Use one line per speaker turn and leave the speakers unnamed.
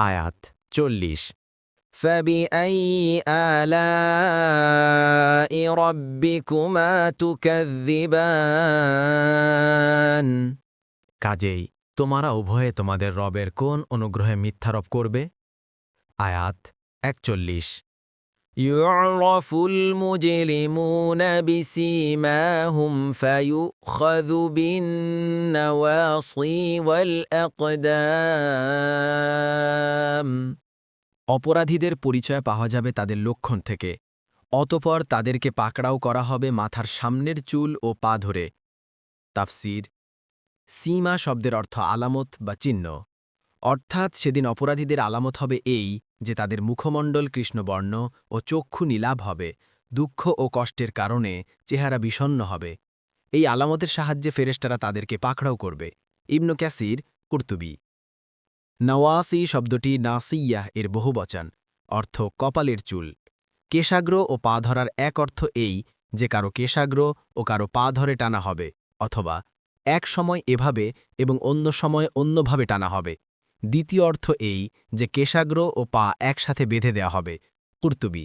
আয়াত চল্লিশ فبأي آلاء ربكما تكذبان কাজেই তোমরা উভয়ে তোমাদের রবের কোন অনুগ্রহে মিথ্যারোপ করবে আয়াত একচল্লিশ يعرف المجرمون بسيماهم فيؤخذ بالنواصي والأقدام অপরাধীদের পরিচয় পাওয়া যাবে তাদের লক্ষণ থেকে। অতপর তাদেরকে পাকড়াও করা হবে মাথার সামনের চুল ও পা ধরে। তাফসির। সীমা শব্দের অর্থ আলামত বা চিহ্ন। অর্থাৎ সেদিন অপরাধীদের আলামত হবে এই যে তাদের মুখমণ্ডল কৃষ্ণবর্ণ ও চক্ষু নীলাভ হবে। দুঃখ ও কষ্টের কারণে চেহারা বিষণ্ণ হবে। এই আলামতের সাহায্যে ফেরেশতারা তাদেরকে পাকড়াও করবে। ইবনু ক্যাসির, কুর্তুবি। নওয়াসি শব্দটি নাসিয়াহ এর বহুবচন, অর্থ কপালের চুল। কেশাগ্র ও পা ধরার এক অর্থ এই যে কারও কেশাগ্র ও কারও পা ধরে টানা হবে, অথবা এক সময় এভাবে এবং অন্য সময় অন্যভাবে টানা হবে। দ্বিতীয় অর্থ এই যে কেশাগ্র ও পা একসাথে বেঁধে দেয়া হবে। কুর্তুবি